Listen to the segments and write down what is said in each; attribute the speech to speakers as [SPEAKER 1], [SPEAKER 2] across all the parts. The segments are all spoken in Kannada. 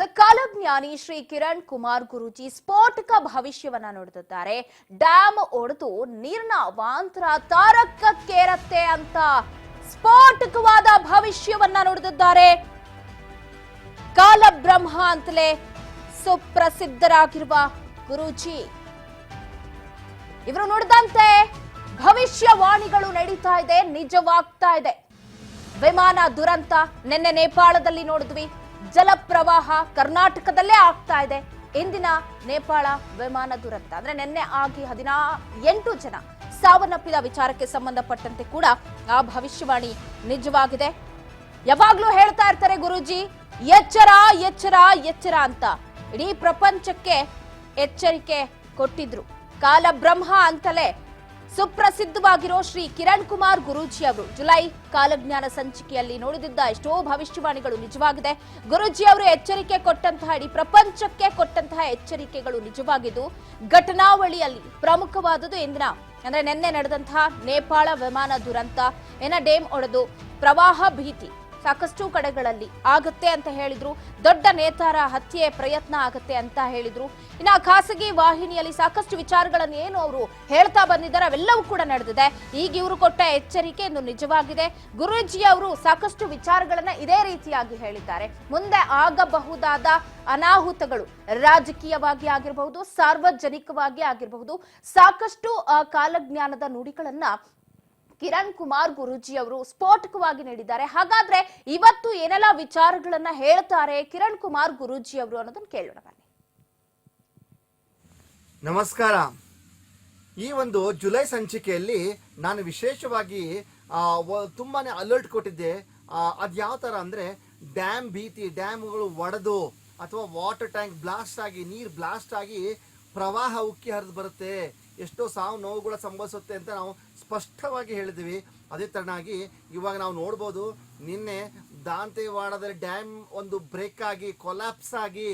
[SPEAKER 1] ಸೊ ಕಾಲಜ್ಞಾನಿ ಶ್ರೀ ಕಿರಣ್ ಕುಮಾರ್ ಗುರುಜಿ ಸ್ಫೋಟಕ ಭವಿಷ್ಯವನ್ನ ನೋಡುತ್ತಿದ್ದಾರೆ ಡ್ಯಾಮ್ ಒಡೆದು ನೀರಿನ ಅವಾಂತರ ತಾರಕಕ್ಕೇರತ್ತೆ ಅಂತ ಸ್ಫೋಟಕವಾದ ಭವಿಷ್ಯವನ್ನ ನೋಡುತ್ತಿದ್ದಾರೆ ಕಾಲಬ್ರಹ್ಮ ಅಂತಲೇ ಸುಪ್ರಸಿದ್ಧರಾಗಿರುವ ಗುರುಜಿ. ಇವರು ನೋಡಿದಂತೆ ಭವಿಷ್ಯವಾಣಿಗಳು ನಡೀತಾ ಇದೆ, ನಿಜವಾಗ್ತಾ ಇದೆ. ವಿಮಾನ ದುರಂತ ನಿನ್ನೆ ನೇಪಾಳದಲ್ಲಿ ನೋಡಿದ್ವಿ. ಜಲಪ್ರವಾಹ ಕರ್ನಾಟಕದಲ್ಲೇ ಆಗ್ತಾ ಇದೆ. ಇಂದಿನ ನೇಪಾಳ ವಿಮಾನ ದುರಂತ. ಅಂದ್ರೆ ನಿನ್ನೆ ಆಗಿ ಹದಿನಾ ಎಂಟು ಜನ ಸಾವನ್ನಪ್ಪಿದ ವಿಚಾರಕ್ಕೆ ಸಂಬಂಧಪಟ್ಟಂತೆ ಕೂಡ ಆ ಭವಿಷ್ಯವಾಣಿ ನಿಜವಾಗಿದೆ. ಯಾವಾಗ್ಲೂ ಹೇಳ್ತಾ ಇರ್ತಾರೆ ಗುರುಜಿ, ಎಚ್ಚರ ಎಚ್ಚರ ಎಚ್ಚರ ಅಂತ. ಇಡೀ ಪ್ರಪಂಚಕ್ಕೆ ಎಚ್ಚರಿಕೆ ಕೊಟ್ಟಿದ್ರು. ಕಾಲಬ್ರಹ್ಮ ಅಂತಲೇ ಸುಪ್ರಸಿದ್ಧವಾಗಿರೋ ಶ್ರೀ ಕಿರಣ್ ಕುಮಾರ್ ಗುರೂಜಿ ಅವರು. ಜುಲೈ ಕಾಲಜ್ಞಾನ ಸಂಚಿಕೆಯಲ್ಲಿ ನೋಡಿದಿದ್ದ ಎಷ್ಟೋ ಭವಿಷ್ಯವಾಣಿಗಳು ನಿಜವಾಗಿದೆ. ಗುರೂಜಿ ಅವರು ಎಚ್ಚರಿಕೆ ಕೊಟ್ಟಂತಹ ಇಡೀ ಪ್ರಪಂಚಕ್ಕೆ ಕೊಟ್ಟಂತಹ ಎಚ್ಚರಿಕೆಗಳು ನಿಜವಾಗಿದ್ದು, ಘಟನಾವಳಿಯಲ್ಲಿ ಪ್ರಮುಖವಾದದ್ದು ಇಂದಿನ, ಅಂದ್ರೆ ನಿನ್ನೆ ನಡೆದಂತಹ ನೇಪಾಳ ವಿಮಾನ ದುರಂತ, ಏನ ಡೇಮ್ ಒಡೆದು ಪ್ರವಾಹ ಭೀತಿ. ಸಾಕಷ್ಟು ಕಡೆಗಳಲ್ಲಿ. ಆಗತ್ತೆ ಅಂತ ಹೇಳಿದ್ರು. ದೊಡ್ಡ ನೇತಾರ ಹತ್ಯೆ ಪ್ರಯತ್ನ ಆಗತ್ತೆ ಅಂತ ಹೇಳಿದ್ರು. ಇನ್ನು ಖಾಸಗಿ ವಾಹಿನಿಯಲ್ಲಿ ಸಾಕಷ್ಟು ವಿಚಾರಗಳನ್ನು ಏನು ಅವರು ಹೇಳ್ತಾ ಬಂದಿದ್ದಾರೆ, ಅವೆಲ್ಲವೂ ಕೂಡ ನಡೆದಿದೆ. ಈಗ ಇವರು ಕೊಟ್ಟ ಎಚ್ಚರಿಕೆ ಇನ್ನು ನಿಜವಾಗಿದೆ. ಗುರೂಜಿ ಅವರು ಸಾಕಷ್ಟು ವಿಚಾರಗಳನ್ನ ಇದೇ ರೀತಿಯಾಗಿ ಹೇಳಿದ್ದಾರೆ. ಮುಂದೆ ಆಗಬಹುದಾದ ಅನಾಹುತಗಳು ರಾಜಕೀಯವಾಗಿ ಆಗಿರಬಹುದು, ಸಾರ್ವಜನಿಕವಾಗಿ ಆಗಿರಬಹುದು, ಸಾಕಷ್ಟು ಕಾಲಜ್ಞಾನದ ನುಡಿಗಳನ್ನ ಕಿರಣ್ ಕುಮಾರ್ ಗುರುಜಿ ಅವರು ಸ್ಫೋಟಕವಾಗಿ ನೀಡಿದ್ದಾರೆ. ಹಾಗಾದ್ರೆ ಇವತ್ತು ಏನೆಲ್ಲ ವಿಚಾರಗಳನ್ನ ಹೇಳ್ತಾರೆ ಕಿರಣ್ ಕುಮಾರ್ ಗುರುಜಿ ಅವರು ಅನ್ನೋದನ್ನ ಕೇಳೋಣ ಬನ್ನಿ.
[SPEAKER 2] ನಮಸ್ಕಾರ. ಈ ಒಂದು ಜುಲೈ ಸಂಚಿಕೆಯಲ್ಲಿ ನಾನು ವಿಶೇಷವಾಗಿ ತುಂಬಾನೇ ಅಲರ್ಟ್ ಕೊಟ್ಟಿದ್ದೆ. ಅದ್ ಯಾವ ತರ ಅಂದ್ರೆ ಡ್ಯಾಮ್ ಭೀತಿ ಡ್ಯಾಮ್ಗಳು ಒಡೆದು ಅಥವಾ ವಾಟರ್ ಟ್ಯಾಂಕ್ ಬ್ಲಾಸ್ಟ್ ಆಗಿ, ನೀರು ಬ್ಲಾಸ್ಟ್ ಆಗಿ ಪ್ರವಾಹ ಉಕ್ಕಿ ಹರಿದು ಬರುತ್ತೆ. ಎಷ್ಟೋ ಸಾವು ನೋವುಗಳು ಸಂಭವಿಸುತ್ತೆ ಅಂತ ನಾವು ಸ್ಪಷ್ಟವಾಗಿ ಹೇಳಿದ್ವಿ ಅದೇ ತರನಾಗಿ ಇವಾಗ ನಾವು ನೋಡ್ಬೋದು, ನಿನ್ನೆ ದಾಂತೆವಾಡದಲ್ಲಿ ಡ್ಯಾಮ್ ಒಂದು ಬ್ರೇಕ್ ಆಗಿ ಕೊಲಾಪ್ಸ್ ಆಗಿ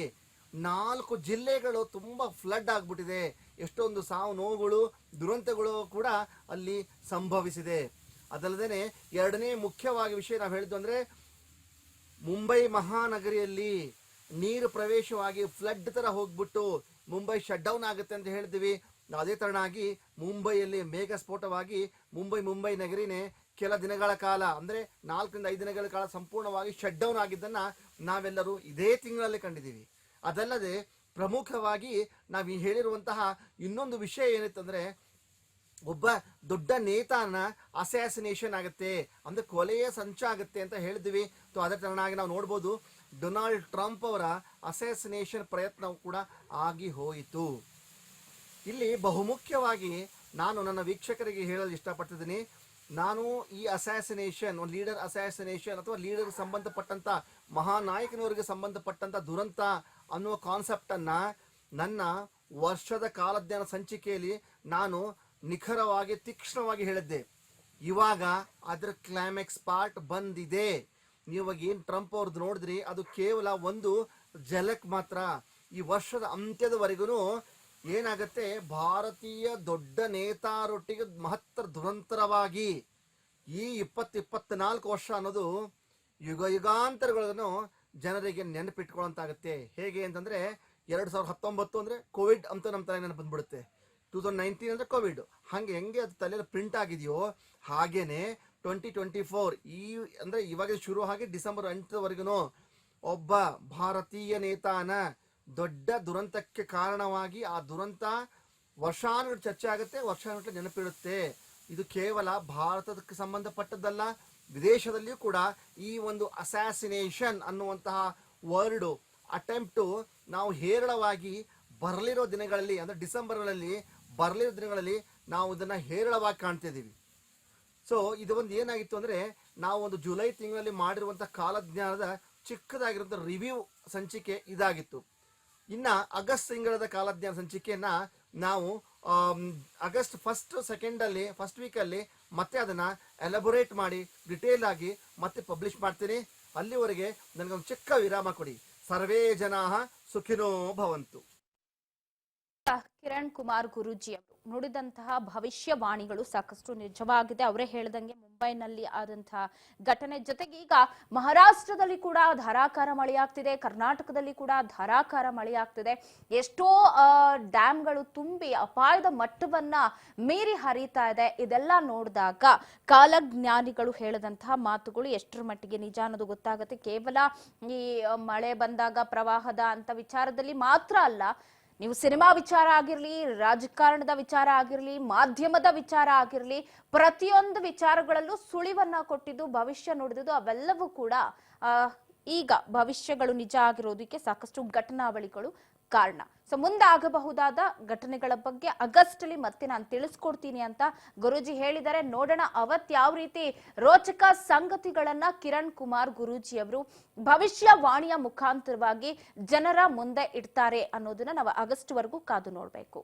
[SPEAKER 2] ನಾಲ್ಕು ಜಿಲ್ಲೆಗಳು ತುಂಬ ಫ್ಲಡ್ ಆಗಿಬಿಟ್ಟಿದೆ. ಎಷ್ಟೊಂದು ಸಾವು ನೋವುಗಳು, ದುರಂತಗಳು ಕೂಡ ಅಲ್ಲಿ ಸಂಭವಿಸಿದೆ. ಅದಲ್ಲದೆ ಎರಡನೇ ಮುಖ್ಯವಾಗಿ ವಿಷಯ ನಾವು ಹೇಳಿದ್ದು ಅಂದರೆ, ಮುಂಬೈ ಮಹಾನಗರಿಯಲ್ಲಿ ನೀರು ಪ್ರವೇಶವಾಗಿ ಫ್ಲಡ್ ತರ ಹೋಗ್ಬಿಟ್ಟು ಮುಂಬೈ ಶಟ್ ಡೌನ್ ಆಗುತ್ತೆ ಅಂತ ಹೇಳಿದ್ವಿ ಅದೇ ತರನಾಗಿ ಮುಂಬೈಯಲ್ಲಿ ಮೇಘ ಸ್ಫೋಟವಾಗಿ ಮುಂಬೈ ಮುಂಬೈ ನಗರಿನೇ ಕೆಲ ದಿನಗಳ ಕಾಲ, ಅಂದ್ರೆ ನಾಲ್ಕರಿಂದ ಐದು ದಿನಗಳ ಕಾಲ ಸಂಪೂರ್ಣವಾಗಿ ಶಟ್ ಡೌನ್ ಆಗಿದ್ದನ್ನ ನಾವೆಲ್ಲರೂ ಇದೇ ತಿಂಗಳಲ್ಲಿ ಕಂಡಿದ್ದೀವಿ. ಅದಲ್ಲದೆ ಪ್ರಮುಖವಾಗಿ ನಾವು ಹೇಳಿರುವಂತಹ ಇನ್ನೊಂದು ವಿಷಯ ಏನಿತ್ತಂದ್ರೆ ಒಬ್ಬ ದೊಡ್ಡ ನೇತಾನ ಅಸ್ಯಾಸಿನೇಷನ್ ಆಗುತ್ತೆ, ಅಂದ್ರೆ ಕೊಲೆಯ ಸಂಚ ಆಗುತ್ತೆ ಅಂತ ಹೇಳಿದ್ವಿ. ಸೊ ಅದೇ ತರನಾಗಿ ನಾವು ನೋಡ್ಬೋದು ಡೊನಾಲ್ಡ್ ಟ್ರಂಪ್ ಅವರ ಅಸ್ಯಾಸಿನೇಷನ್ ಪ್ರಯತ್ನವು ಕೂಡ ಆಗಿ ಹೋಯಿತು. ಇಲ್ಲಿ ಬಹುಮುಖ್ಯವಾಗಿ ನಾನು ನನ್ನ ವೀಕ್ಷಕರಿಗೆ ಹೇಳಲು ಇಷ್ಟಪಡ್ತಿದ್ದೀನಿ ನಾನು ಈ ಅಸ್ಯಾಸಿನೇಷನ್ ಒಂದು ಲೀಡರ್ ಅಸ್ಯಾಸಿನೇಷನ್ ಅಥವಾ ಲೀಡರ್ ಸಂಬಂಧಪಟ್ಟಂತ, ಮಹಾನಾಯಕನವರಿಗೆ ಸಂಬಂಧಪಟ್ಟಂತ ದುರಂತ ಅನ್ನುವ ಕಾನ್ಸೆಪ್ಟ್ ಅನ್ನ ನನ್ನ ವರ್ಷದ ಕಾಲಜ್ಞಾನ ಸಂಚಿಕೆಯಲ್ಲಿ ನಾನು ನಿಖರವಾಗಿ, ತೀಕ್ಷ್ಣವಾಗಿ ಹೇಳಿದ್ದೆ. ಇವಾಗ ಅದರ ಕ್ಲೈಮ್ಯಾಕ್ಸ್ ಪಾರ್ಟ್ ಬಂದಿದೆ. ನೀವಾಗ ಏನು ಟ್ರಂಪ್ ಅವ್ರದ್ದು ನೋಡಿದ್ರಿ, ಅದು ಕೇವಲ ಒಂದು ಜಲಕ್ ಮಾತ್ರ. ಈ ವರ್ಷದ ಅಂತ್ಯದವರೆಗೂ ಏನಾಗತ್ತೆ? ಭಾರತೀಯ ದೊಡ್ಡ ನೇತಾರೊಟ್ಟಿಗೆ ಮಹತ್ತರ ದುರಂತರವಾಗಿ ಈ ಇಪ್ಪತ್ತು ಇಪ್ಪತ್ನಾಲ್ಕು ವರ್ಷ ಅನ್ನೋದು ಯುಗ ಯುಗಾಂತರಗಳನ್ನು ಜನರಿಗೆ ನೆನಪಿಟ್ಕೊಳ್ಳೋಂತಾಗತ್ತೆ. ಹೇಗೆ ಅಂತಂದ್ರೆ, ಎರಡ್ ಸಾವಿರದ ಹತ್ತೊಂಬತ್ತು ಅಂದ್ರೆ ಕೋವಿಡ್ ಅಂತ ನಮ್ಮ ತಲೆ ನೆನಪು ಬಂದ್ಬಿಡುತ್ತೆ. ಟೂ ತೌಸಂಡ್ ನೈನ್ಟೀನ್ ಅಂದ್ರೆ ಕೋವಿಡ್. ಹಂಗೆ ಹೆಂಗೆ ಅದು ತಲೆಯಲ್ಲಿ ಪ್ರಿಂಟ್ ಆಗಿದೆಯೋ ಹಾಗೇನೆ ಟ್ವೆಂಟಿ ಟ್ವೆಂಟಿ ಫೋರ್ ಈ ಅಂದ್ರೆ ಇವಾಗ ಶುರು ಆಗಿ ಡಿಸೆಂಬರ್ ಎಂಟರವರೆಗೂ ಒಬ್ಬ ಭಾರತೀಯ ನೇತಾನ ದೊಡ್ಡ ದುರಂತಕ್ಕೆ ಕಾರಣವಾಗಿ ಆ ದುರಂತ ವರ್ಷಾನುಗಟ್ಟು ಚರ್ಚೆ ಆಗುತ್ತೆ ವರ್ಷಾನುಗಟ್ಟಲೆ ನೆನಪಿಡುತ್ತೆ. ಇದು ಕೇವಲ ಭಾರತಕ್ಕೆ ಸಂಬಂಧಪಟ್ಟದ್ದಲ್ಲ, ವಿದೇಶದಲ್ಲಿಯೂ ಕೂಡ ಈ ಒಂದು ಅಸಾಸಿನೇಷನ್ ಅನ್ನುವಂತಹ ವರ್ಡ್, ಅಟೆಂಪ್ಟು ನಾವು ಹೇರಳವಾಗಿ ಬರಲಿರೋ ದಿನಗಳಲ್ಲಿ, ಅಂದರೆ ಡಿಸೆಂಬರ್ಗಳಲ್ಲಿ ಬರಲಿರೋ ದಿನಗಳಲ್ಲಿ ನಾವು ಇದನ್ನು ಹೇರಳವಾಗಿ ಕಾಣ್ತಿದ್ದೀವಿ ಸೊ ಇದು ಒಂದು ಏನಾಗಿತ್ತು ಅಂದರೆ, ನಾವು ಒಂದು ಜುಲೈ ತಿಂಗಳಲ್ಲಿ ಮಾಡಿರುವಂಥ ಕಾಲಜ್ಞಾನದ ಚಿಕ್ಕದಾಗಿರುವಂಥ ರಿವ್ಯೂ ಸಂಚಿಕೆ ಇದಾಗಿತ್ತು. ಇನ್ನ ಆಗಸ್ಟ್ ತಿಂಗಳದ ಕಾಲಜ್ಞಾನ ಸಂಚಿಕೆಯನ್ನ ನಾವು ಆಗಸ್ಟ್ ಫಸ್ಟ್ ಸೆಕೆಂಡ್ ಅಲ್ಲಿ ಫಸ್ಟ್ ವೀಕ್ ಅಲ್ಲಿ ಮತ್ತೆ ಅದನ್ನ ಎಲಬೊರೇಟ್ ಮಾಡಿ ಡಿಟೇಲ್ ಆಗಿ ಮತ್ತೆ ಪಬ್ಲಿಷ್ ಮಾಡ್ತೀನಿ. ಅಲ್ಲಿವರೆಗೆ ನನಗೊಂದು ಚಿಕ್ಕ ವಿರಾಮ ಕೊಡಿ. ಸರ್ವೇ ಜನಾ ಸುಖಿನೋ ಭವಂತು.
[SPEAKER 1] ಕಿರಣ್ ಕುಮಾರ್ ಗುರೂಜಿ ಅವರು ನುಡಿದಂತಹ ಭವಿಷ್ಯವಾಣಿಗಳು ಸಾಕಷ್ಟು ನಿಜವಾಗಿದೆ. ಅವರೇ ಹೇಳ್ದಂಗೆ ಮುಂಬೈನಲ್ಲಿ ಆದಂತಹ ಘಟನೆ ಜೊತೆಗೆ ಈಗ ಮಹಾರಾಷ್ಟ್ರದಲ್ಲಿ ಕೂಡ ಧಾರಾಕಾರ ಮಳೆಯಾಗ್ತಿದೆ. ಕರ್ನಾಟಕದಲ್ಲಿ ಕೂಡ ಧಾರಾಕಾರ ಮಳೆಯಾಗ್ತಿದೆ. ಎಷ್ಟೋ ಡ್ಯಾಮ್ಗಳು ತುಂಬಿ ಅಪಾಯದ ಮಟ್ಟವನ್ನ ಮೀರಿ ಹರಿತಾ ಇದೆ. ಇದೆಲ್ಲ ನೋಡಿದಾಗ ಕಾಲಜ್ಞಾನಿಗಳು ಹೇಳದಂತಹ ಮಾತುಗಳು ಎಷ್ಟರ ಮಟ್ಟಿಗೆ ನಿಜ ಅನ್ನೋದು ಗೊತ್ತಾಗುತ್ತೆ. ಕೇವಲ ಈ ಮಳೆ ಬಂದಾಗ ಪ್ರವಾಹದ ಅಂತ ವಿಚಾರದಲ್ಲಿ ಮಾತ್ರ ಅಲ್ಲ ನೀವು ಸಿನಿಮಾ ವಿಚಾರ ಆಗಿರ್ಲಿ, ರಾಜಕಾರಣದ ವಿಚಾರ ಆಗಿರ್ಲಿ, ಮಾಧ್ಯಮದ ವಿಚಾರ ಆಗಿರ್ಲಿ, ಪ್ರತಿಯೊಂದು ವಿಚಾರಗಳಲ್ಲೂ ಸುಳಿವನ್ನ ಕೊಟ್ಟಿದ್ದು, ಭವಿಷ್ಯ ನುಡಿದಿದ್ದು ಅವೆಲ್ಲವೂ ಕೂಡ ಈಗ ಭವಿಷ್ಯಗಳು ನಿಜ ಆಗಿರೋದಕ್ಕೆ ಸಾಕಷ್ಟು ಘಟನಾವಳಿಗಳು ಕಾರಣ. ಸೊ ಮುಂದೆ ಆಗಬಹುದಾದ ಘಟನೆಗಳ ಬಗ್ಗೆ ಆಗಸ್ಟ್ ಅಲ್ಲಿ ಮತ್ತೆ ನಾನು ತಿಳಿಸ್ಕೊಡ್ತೀನಿ ಅಂತ ಗುರುಜಿ ಹೇಳಿದರೆ ನೋಡೋಣ ಅವತ್ ಯಾವ ರೀತಿ ರೋಚಕ ಸಂಗತಿಗಳನ್ನ ಕಿರಣ್ ಕುಮಾರ್ ಗುರುಜಿ ಅವರು ಭವಿಷ್ಯವಾಣಿಯ ಮುಖಾಂತರವಾಗಿ ಜನರ ಮುಂದೆ ಇಡ್ತಾರೆ ಅನ್ನೋದನ್ನ ನಾವು ಆಗಸ್ಟ್ ವರೆಗೂ ಕಾದು ನೋಡ್ಬೇಕು.